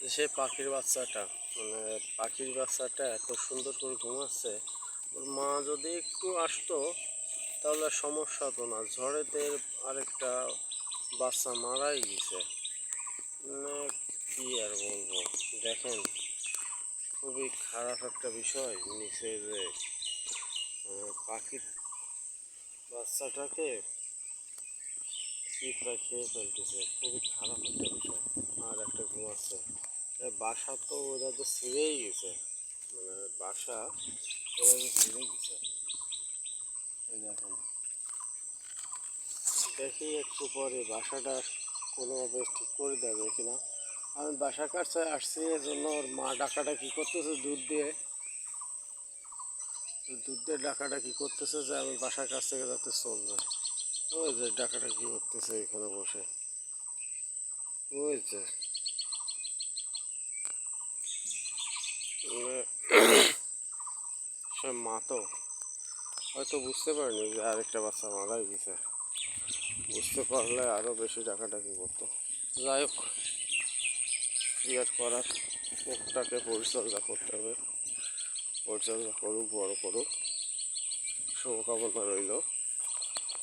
সেই পাখির বাচ্চাটা মানে পাখির বাচ্চাটা এত সুন্দর করে ঘুমাচ্ছে, ওর মা যদি একটু আসতো, তাহলে সমস্যা হতো না। ঝড়েতে আরেকটা বাচ্চা মারাই গেছে। মানে কি আর বলব? দেখেন, খুবই খারাপ একটা বিষয় নিচে যে পাখির বাচ্চাটাকে পিঁপড়া খেয়ে ফেলতেছে। খুবই খারাপ একটা বিষয় আর একটা ঘুমাচ্ছে এ বাসা তো ওরা তো ছিঁড়েই গেছে। মানে বাসা ওরা ছিঁড়ে গেছে। দেখি একটু পরে বাসাটা কোনোভাবে ঠিক করে দেবে কিনা। আমি বাসা কাছে আসছি এর জন্য ওর মা ডাকাটা কি করতেছে? দুধ দিয়ে। দুধ দিয়ে ডাকাটা কি করতেছে যে আমি বাসার কাছ থেকে যাতে চলবে। ওই যে ডাকাটা কি করতেছে এখানে বসে। ওই যে। সে মা তো হয়তো বুঝতে পারেনি যে আরেকটা বাচ্চা মারাই গেছে। বুঝতে পারলে আরও বেশি ডাকাডাকি করতো। যাই হোক কি আর করার মুখটাকে পরিচর্যা করতে হবে। পরিচর্যা করুক, বড় করুক। শুভকামনা রইল।